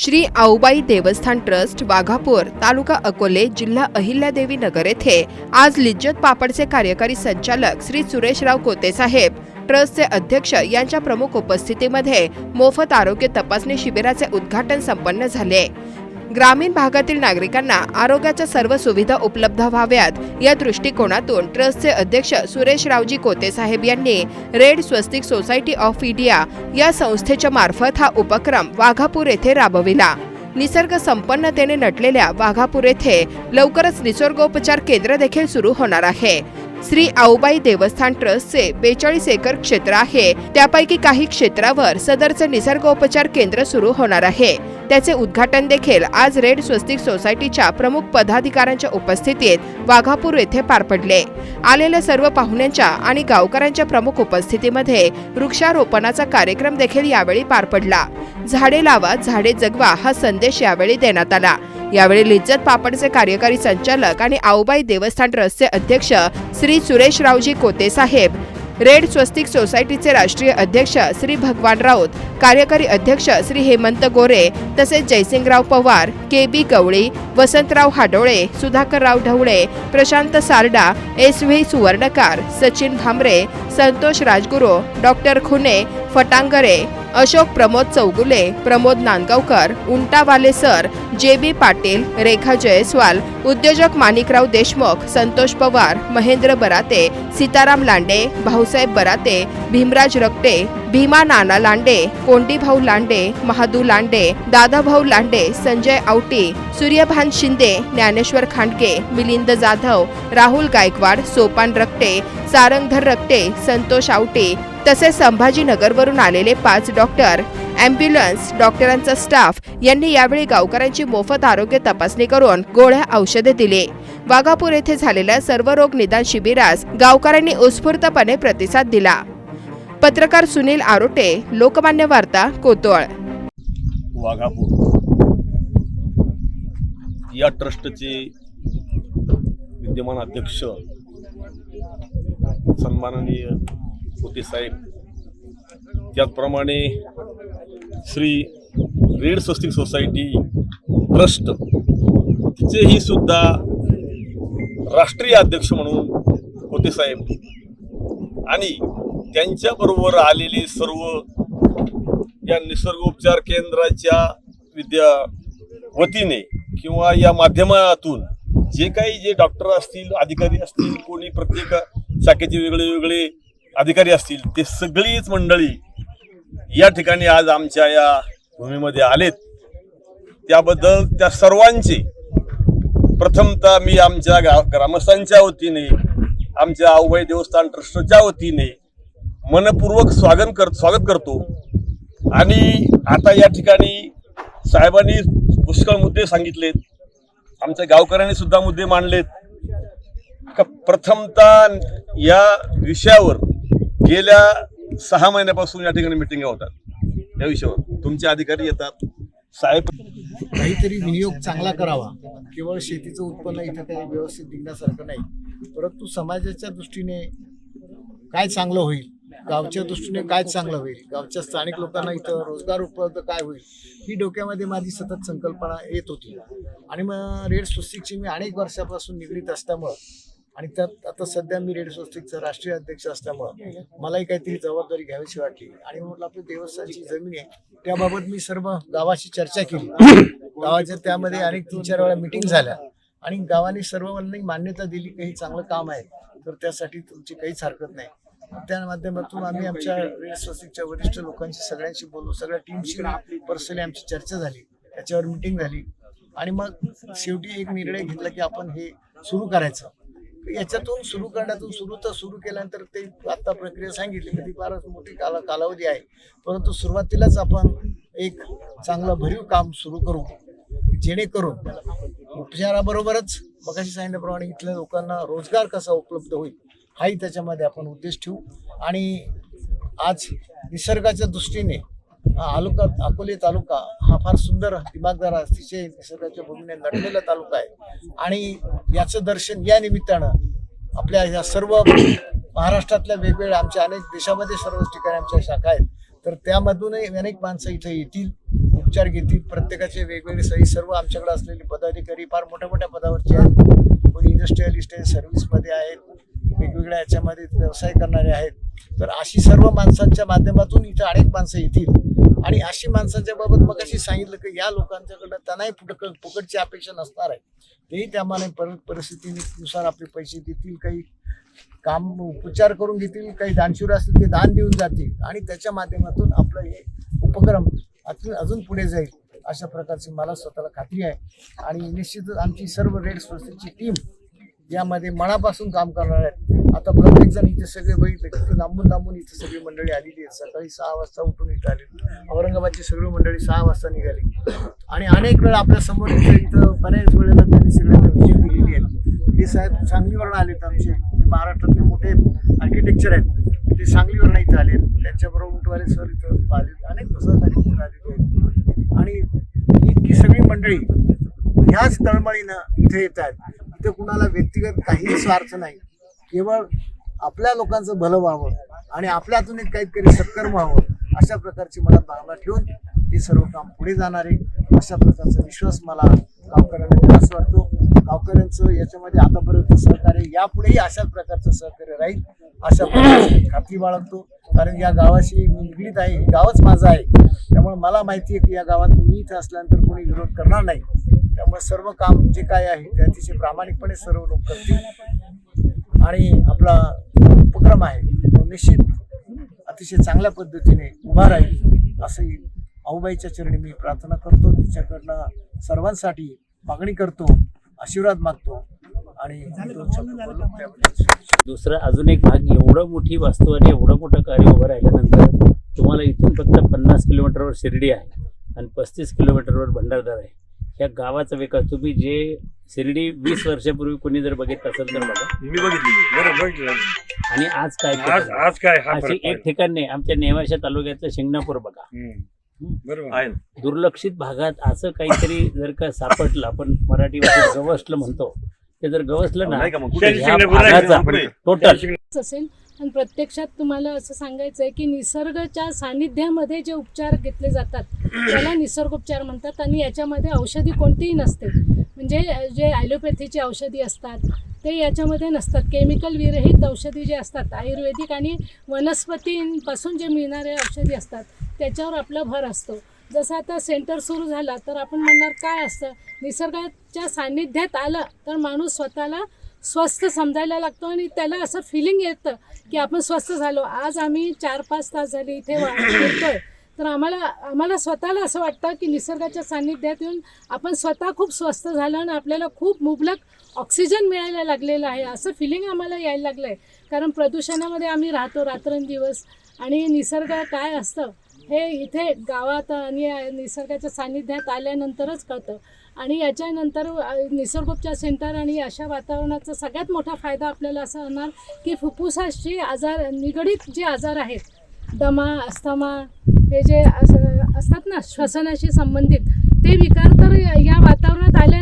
श्री आऊबाई देवस्थान ट्रस्ट वाघापूर तालुका अकोले जिल्हा अहिल्यादेवी नगर येथे आज लिज्जत पापडचे कार्यकारी संचालक श्री सुरेशराव कोतेसाहेब ट्रस्टचे अध्यक्ष यांच्या प्रमुख उपस्थितीमध्ये मोफत आरोग्य तपासणी शिबिराचे उद्घाटन संपन्न झाले. ग्रामीण भागातील नागरिकांना आरोग्याच्या सर्व सुविधा उपलब्ध व्हाव्यात. या दृष्टिकोनातून ट्रस्टचे अध्यक्ष सुरेशरावजी कोतेसाहेब यांनी red Swastik society of India या संस्थेच्या मार्फत हा उपक्रम वाघापूर येथे राबविला. निसर्ग संपन्नतेने नटलेल्या वाघापूर येथे लवकरच निसर्गोपचार केंद्र देखील सुरू होणार आहे. श्री आऊबाई देवस्थान ट्रस्टचे बेचाळीस एकर क्षेत्र आहे. त्यापैकी काही क्षेत्रावर सदरचे निसर्गोपचार केंद्र सुरू होणार आहे. त्याचे उद्घाटन देखील आज रेड स्वस्तिक सोसायटीच्या प्रमुख पदाधिकाऱ्यांच्या उपस्थितीत वाघापूर येथे पार पडले. आलेल्या सर्व पाहुण्यांच्या आणि गावकऱ्यांच्या प्रमुख उपस्थितीमध्ये वृक्षारोपणाचा कार्यक्रम देखील यावेळी पार पडला. झाडे लावा झाडे जगवा हा संदेश यावेळी देण्यात आला. यावेळी लिज्जत पापडचे कार्यकारी संचालक आणि आऊबाई देवस्थान ट्रस्टचे अध्यक्ष श्री सुरेशरावजी कोते साहेब रेड स्वस्तिक सोसायटीचे राष्ट्रीय अध्यक्ष श्री भगवान राऊत कार्यकारी अध्यक्ष श्री हेमंत गोरे तसेच Jaysingrao Pawar K B Gawali Vasantrao Hadole Sudhakarrao Dhawale Prashant Sarda S V Suvarnakar Sachin Bhamre Santosh Rajguru doctor Khune Fatangare Ashok Pramod Chougule Pramod Nandgaonkar Untawale sir J B Patil रेखा जयस्वाल उद्योजक माणिकराव देशमुख संतोष पवार महेंद्र बराते सीताराम लांडे भाऊसाहेब बराते भीमराज रक्टे भीमा नाना लांडे कोंडीभाऊ लांडे महादू लांडे दादाभाऊ लांडे संजय आवटी सूर्यभान शिंदे ज्ञानेश्वर खांडके मिलिंद जाधव राहुल गायकवाड सोपान रक्टे सारंगधर रक्टे संतोष आवटे तसेच संभाजीनगरवरून आलेले पाच doctor ambulance डॉक्टरांचा staff यांनी यावेळी गावकऱ्यांची मोफत आरोग्य तपासणी करून गोळ्या औषधे दिले. वाघापूर येथे झालेल्या सर्व रोग निदान शिबिरास गावकऱ्यांनी उत्स्फूर्तपणे प्रतिसाद दिला. पत्रकार सुनील आरोटे लोकमान्य वार्ता कोतोळ. वाघापूर. या ट्रस्टचे विद्यमान अध्यक्ष सन्माननीय होते साहेब. त्याचप्रमाणे Shri red Swastik society trust तिचेही सुद्धा राष्ट्रीय अध्यक्ष म्हणून होते साहेब. आणि त्यांच्याबरोबर आलेले सर्व या निसर्गोपचार केंद्राच्या विद्या वतीने किंवा या माध्यमातून जे काही जे डॉक्टर असतील अधिकारी असतील कोणी प्रत्येक शाखेचे वेगळे वेगळे अधिकारी असतील ते सगळीच मंडळी या ठिकाणी आज आमच्या या भूमीमध्ये आलेत. त्याबद्दल त्या सर्वांचे प्रथमतः मी आमच्या गा ग्रामस्थांच्या वतीने आमच्या अवभय देवस्थान ट्रस्टच्या वतीने मनपूर्वक स्वागत कर स्वागत करतो. आणि आता या ठिकाणी साहेबांनी पुष्कळ मुद्दे सांगितलेत. आमच्या गावकऱ्यांनी सुद्धा मुद्दे मांडलेत. का प्रथमतः या विषयावर गेल्या सहा महिन्यापासून या ठिकाणी मिटिंगा होतात. या विषयावर तुमचे अधिकारी येतात. साहेब काहीतरी विनियोग चांगला करावा. केवळ शेतीचं उत्पन्न इथं काही व्यवस्थित निघण्यासारखं नाही. परंतु समाजाच्या दृष्टीने काय चांगलं होईल? गावच्या दृष्टीने काय चांगलं होईल? गावच्या स्थानिक लोकांना इथं रोजगार उपलब्ध काय होईल? ही डोक्यामध्ये माझी सतत संकल्पना येत होती. आणि मग रेड स्वस्तिकची मी अनेक वर्षापासून निगडीत असल्यामुळं आणि त्यात आता सध्या मी रेडिओ स्वस्तिकचा राष्ट्रीय अध्यक्ष असल्यामुळं मलाही काहीतरी जबाबदारी घ्यावीशी वाटली. आणि म्हटलं आपली देवस्थानची जमीन आहे त्याबाबत मी सर्व गावाशी चर्चा केली. गावाच्या त्यामध्ये अनेक तीन चार वेळा मिटिंग झाल्या. आणि गावाने सर्वांनी मान्यता दिली की चांगलं काम आहे. तर त्यासाठी तुमची काहीच हरकत नाही. त्या माध्यमातून आम्ही आमच्या सोसायटीच्या वरिष्ठ लोकांशी सगळ्यांशी बोललो. सगळ्या टीमशी पर्सनली आमची चर्चा झाली. त्याच्यावर मिटिंग झाली. आणि मग शेवटी एक निर्णय घेतला की आपण हे सुरू करायचं. याच्यातून सुरू करण्यातून सुरू तर सुरू केल्यानंतर ते आता प्रक्रिया सांगितली. की ती फारच मोठी काला कालावधी आहे. परंतु सुरुवातीलाच आपण एक चांगलं भरीव काम सुरू करू जेणेकरून उपचाराबरोबरच मगाशी सांगितल्याप्रमाणे इथल्या लोकांना रोजगार कसा उपलब्ध होईल हाही त्याच्यामध्ये आपण उद्देश ठेवू. आणि आज निसर्गाच्या दृष्टीने हा अकोले तालुका हा फार सुंदर दिमागदार अतिशय निसर्गाच्या भूमीने नटलेला तालुका आहे. आणि याचं दर्शन या निमित्तानं आपल्या या सर्व महाराष्ट्रातल्या वेगवेगळ्या आमच्या अनेक देशामध्ये सर्वच ठिकाणी आमच्या शाखा आहेत. तर त्यामधूनही अनेक माणसं इथे येतील उपचार घेतील. प्रत्येकाचे वेगवेगळे सही सर्व आमच्याकडे असलेले पदाधिकारी फार मोठ्या मोठ्या पदावरचे आहेत. कोणी इंडस्ट्रियलिस्ट आहे सर्व्हिसमध्ये आहेत. वेगवेगळ्या याच्यामध्ये व्यवसाय करणारे आहेत. तर अशी सर्व माणसांच्या माध्यमातून इथं अनेक माणसं येतील. आणि अशी माणसांच्या बाबत मग अशी सांगितलं की या लोकांच्याकडनं त्यांनाही फुटक फुकटची अपेक्षा नसणार आहे. तेही त्यामाने पर परिस्थितीनुसार आपले पैसे देतील काही काम उपचार करून घेतील काही दानशूर असतील ते दान देऊन जातील. आणि त्याच्या माध्यमातून आपलं हे उपक्रम अजून अजून पुढे जाईल अशा प्रकारची मला स्वतःला खात्री आहे. आणि निश्चितच आमची सर्व रेड सोसायटीची टीम यामध्ये मनापासून काम करणार आहेत. आता प्रत्येक जण इथे सगळे बघितले किती लांबून लांबून इथे सगळी मंडळी आलेली आहेत. सकाळी सहा वाजता उठून इथं आली औरंगाबादची सगळी मंडळी सहा वाजता निघाली. आणि अनेक वेळा आपल्यासमोर इथं बऱ्याच वेळेला त्यांनी सगळ्यांना विजय दिलेली आहेत. हे साहेब सांगलीवरून आलेत आमचे. महाराष्ट्रातले मोठे आर्किटेक्चर आहेत. ते सांगलीवरून इथं आले त्यांच्याबरोबर उठवाले सर इथं आले अनेक सहकारी इथं आलेले आहेत. आणि इतकी सगळी मंडळी ह्याच तळमळीनं इथे येत आहेत. इथे कुणाला व्यक्तिगत काही स्वार्थ नाही. केवळ आपल्या लोकांचं भलं व्हावं आणि आपल्यातून एक काहीतरी सत्कर्म व्हावं अशा प्रकारची मला भावना ठेवून हे सर्व काम पुढे जाणार. आहे अशा प्रकारचा विश्वास मला गावकऱ्यांना दिलास वाटतो. गावकऱ्यांचं याच्यामध्ये आतापर्यंत सहकार्य यापुढेही अशाच प्रकारचं सहकार्य राहील अशा प्रकारची खात्री बाळगतो. कारण या गावाशी मी निगडीत आहे हे गावच माझं आहे. त्यामुळे मला माहिती आहे की या गावात मी इथं असल्यानंतर कोणी विरोध करणार नाही. त्यामुळे सर्व काम जे काय आहे ते अतिशय प्रामाणिकपणे सर्व लोक करतील. आणि आपला उपक्रम आहे तो निश्चित अतिशय चांगल्या पद्धतीने उभा राहील असंही आऊबाईच्या चरणी मी प्रार्थना करतो. तिच्याकडनं सर्वांसाठी मागणी करतो आशीर्वाद मागतो आणि दुसरं अजून एक भाग एवढं मोठी वास्तू आणि एवढं मोठं कार्य उभं राहिल्यानंतर तुम्हाला इथून फक्त पन्नास किलोमीटरवर शिर्डी आहे आणि पस्तीस किलोमीटरवर भंडारदार आहे. ह्या गावाचा विकास तुम्ही जे शिर्डी वीस वर्षापूर्वी कोणी जर बघितलं असेल तर बघा. मी बघितली बरं बघितलं आणि आज काय आज काय हा अशी फरक एक. ठिकाण नाही. आमच्या नेवाशा तालुक्यातलं शिंगणापूर बघा. हम्म. बरोबर आहे ना. दुर्लक्षित भागात असं काहीतरी जर का सापडलं आपण मराठी भाषेत गवसलं म्हणतो. ते जर गवसलं ना नाही का मग? तर कुठे? ह्या शिंगणापूर भागाचा? टोटल असेल आणि प्रत्यक्षात तुम्हाला असं सांगायचं आहे की निसर्गाच्या सानिध्यामध्ये जे उपचार घेतले जातात त्याला निसर्गोपचार म्हणतात आणि याच्यामध्ये औषधी कोणतीही नसते. म्हणजे जे ॲलोपॅथीची औषधी असतात ते याच्यामध्ये नसतात. केमिकल विरहित औषधी जे असतात आयुर्वेदिक आणि वनस्पतींपासून जे मिळणारे औषधी असतात त्याच्यावर आपला भर असतो. जसं आता सेंटर सुरू झाला तर आपण म्हणणार काय असतं? निसर्गाच्या सान्निध्यात आलं तर माणूस स्वतःला स्वस्थ समजायला लागतो आणि त्याला असं फिलिंग येतं की आपण स्वस्थ झालो. आज आम्ही चार पाच तास झाले इथे वा- फिरतोय तर आम्हाला आम्हाला स्वतःला असं वाटतं की निसर्गाच्या सान्निध्यात येऊन आपण स्वतः खूप स्वस्थ झालं आणि आपल्याला खूप मुबलक ऑक्सिजन मिळायला लागलेलं आहे. असं फिलिंग आम्हाला यायला लागलं आहे कारण प्रदूषणामध्ये आम्ही राहतो रात्रंदिवस आणि निसर्ग काय असतं? हे इथे गावात आणि निसर्गाच्या सान्निध्यात आल्यानंतरच कळतं. आणि याच्यानंतर निसर्गोपचार सेंटर आणि अशा वातावरणाचा सगळ्यात मोठा फायदा आपल्याला असा होणार की फुफ्फुसाशी आजार निगडीत जे आजार आहेत दमा अस्थमा हे जे असतात ना श्वसनाशी संबंधित ते विकार तर या वातावरणात आल्या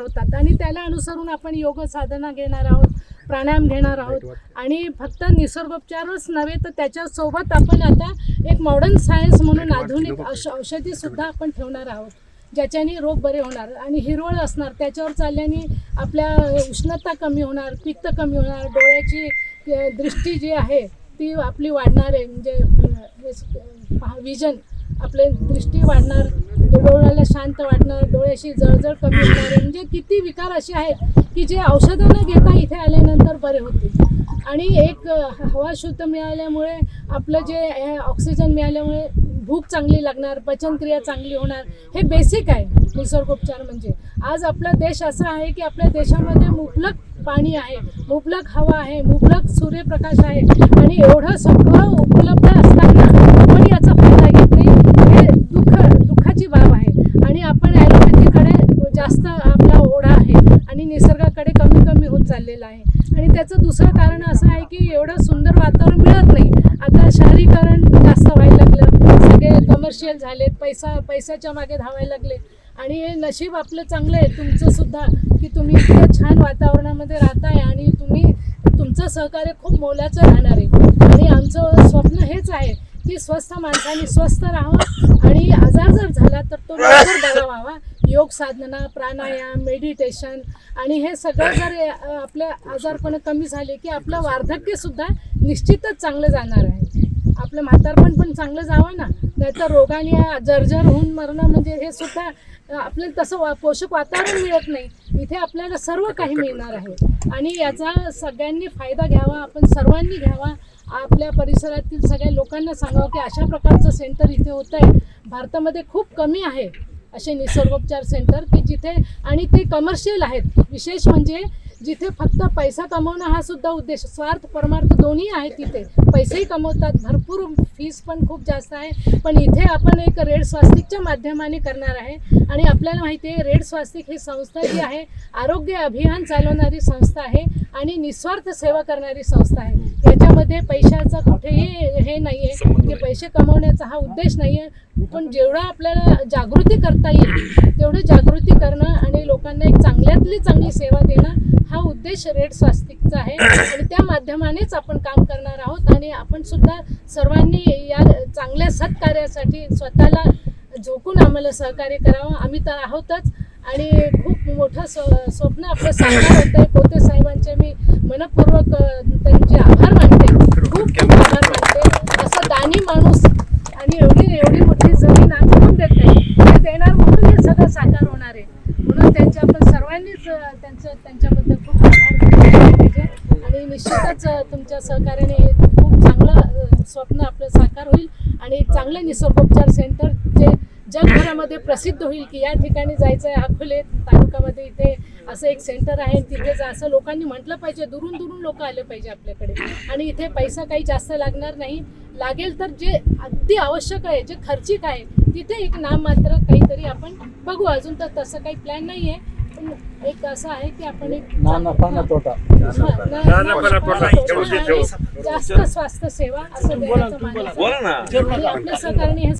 होतात आणि त्याला अनुसरून आपण योग साधना घेणार आहोत प्राणायाम घेणार आहोत आणि फक्त निसर्गोपचारच नव्हे तर त्याच्यासोबत आपण आता एक मॉडर्न सायन्स म्हणून आधुनिक औष औषधीसुद्धा आपण ठेवणार आहोत ज्याच्याने रोग बरे होणार आणि हिरवळ असणार. त्याच्यावर चालल्याने आपल्या उष्णता कमी होणार पित्त कमी होणार डोळ्याची दृष्टी जी आहे ती आपली वाढणार आहे. म्हणजे विजन आपले दृष्टी वाढणार. डोळ्याला शांत वाटणार डोळ्याशी जळजळ कमी होणार म्हणजे किती विकार असे आहेत की जे औषधं न घेता इथे आल्यानंतर बरे होतील आणि एक हवा शुद्ध मिळाल्यामुळे आपलं जे ऑक्सिजन मिळाल्यामुळे भूक चांगली लागणार पचनक्रिया चांगली होणार हे बेसिक आहे निसर्गोपचार म्हणजे. आज आपला देश असा आहे की आपल्या देशामध्ये मुबलक पाणी आहे मुबलक हवा आहे मुबलक सूर्यप्रकाश आहे. आणि एवढं सगळं उपलब्ध असताना आपण याचा फायदा घेत नाही हे दुःख दुःखाची बाब आहे आणि आपण ॲलोपॅथीकडे जास्त आपला ओढा आहे आणि निसर्गाकडे कमी कमी होत चाललेला आहे. आणि त्याचं दुसरं कारण असं आहे की एवढं सुंदर वातावरण मिळत नाही. आता शहरीकरण जास्त व्हायला लागलं. सगळे कमर्शियल झालेत. पैसा पैशाच्या मागे धावायला लागले. आणि हे नशीब आपलं चांगलं आहे. तुमचं सुद्धा की तुम्ही इतक्या छान वातावरणामध्ये राहताय आणि तुम्ही तुमचं सहकार्य खूप मोलाचं राहणार आहे. आणि आमचं स्वप्न हेच आहे की स्वस्थ माणसाने स्वस्थ राहावं आणि आजार जर झाला तर तो लवकर बरा व्हावा. योग साधना प्राणायाम मेडिटेशन आणि हे सगळं जर अ, आपल्या आजारपण कमी झाले की आपलं वार्धक्य सुद्धा निश्चितच चांगलं जाणार आहे. आपलं म्हातारपण पण चांगलं जावं ना. नाहीतर रोगाने जर्जर होऊन मरणं म्हणजे हे सुद्धा आपल्याला तसं वा पोषक वातावरण मिळत नाही. इथे आपल्याला सर्व काही मिळणार आहे. आणि याचा सगळ्यांनी फायदा घ्यावा आपण सर्वांनी घ्यावा. आपल्या परिसरातील सगळ्या लोकांना सांगावं की अशा प्रकारचं सेंटर इथे होतं आहे भारतामध्ये खूप कमी आहे असे निसर्गोपचार सेंटर की जिथे आणि ते कमर्शियल आहेत. विशेष म्हणजे जिथे फक्त पैसा कमवणं हा सुद्धा उद्देश. स्वार्थ परमार्थ दोन्ही आहेत तिथे पैसेही कमवतात. भरपूर फीस पण खूप जास्त आहे. पण इथे आपण एक रेड स्वास्तिकच्या माध्यमाने करणार आहे. आणि आपल्याला माहिती आहे रेड स्वास्तिक ही संस्था जी आहे आरोग्य अभियान चालवणारी संस्था आहे आणि निस्वार्थ सेवा करणारी संस्था आहे. याच्यामध्ये पैशाचं कुठेही हे नाही आहे की पैसे कमवण्याचा हा उद्देश नाही आहे पण जेवढं आपल्याला जागृती करता येईल तेवढं जागृती करणं आणि लोकांना एक चांगल्यातली चांगली सेवा देणं हा उद्देश रेड स्वास्तिकचा आहे. आणि त्या माध्यमानेच आपण काम करणार आहोत आणि आपण सुद्धा सर्वांनी या चांगल्या सत्कार्यासाठी स्वतःला झोकून आम्हाला सहकार्य करावं. आम्ही तर आहोतच. आणि खूप मोठं स्व स्वप्न आपलं साकार होतं आहे पोते साहेबांचे मी मनपूर्वक त्यांचे आभार मानते. खूप खूप आभार मानते. असं दानी माणूस आणि एवढी एवढी मोठी जमीन आणून देते ते देणार म्हणून हे सगळं साकार होणार आहे. म्हणून त्यांच्या आपण सर्वांनीच त्यांचं त्यांच्याबद्दल खूप आभार पाहिजे आणि निश्चितच तुमच्या सहकार्याने खूप चांगलं स्वप्न आपलं साकार होईल. आणि चांगलं निसर्गोपचार सेंटर जे जगभरामध्ये प्रसिद्ध होईल की या ठिकाणी जायचं आहे अकोले तालुक्यामध्ये इथे असं एक सेंटर आहे तिथे जा असं लोकांनी म्हटलं पाहिजे. दुरून दुरून लोक आले पाहिजे आपल्याकडे. आणि इथे पैसा काही जास्त लागणार नाही. लागेल तर जे अगदी आवश्यक आहे जे खर्चिक आहे तिथे एक नाम मात्र काहीतरी आपण बघू. अजून तर तसं काही प्लॅन नाही आहे पण एक असं आहे की आपण एक जास्त स्वास्थ्य सेवा असं आपल्या सहकार्याने हे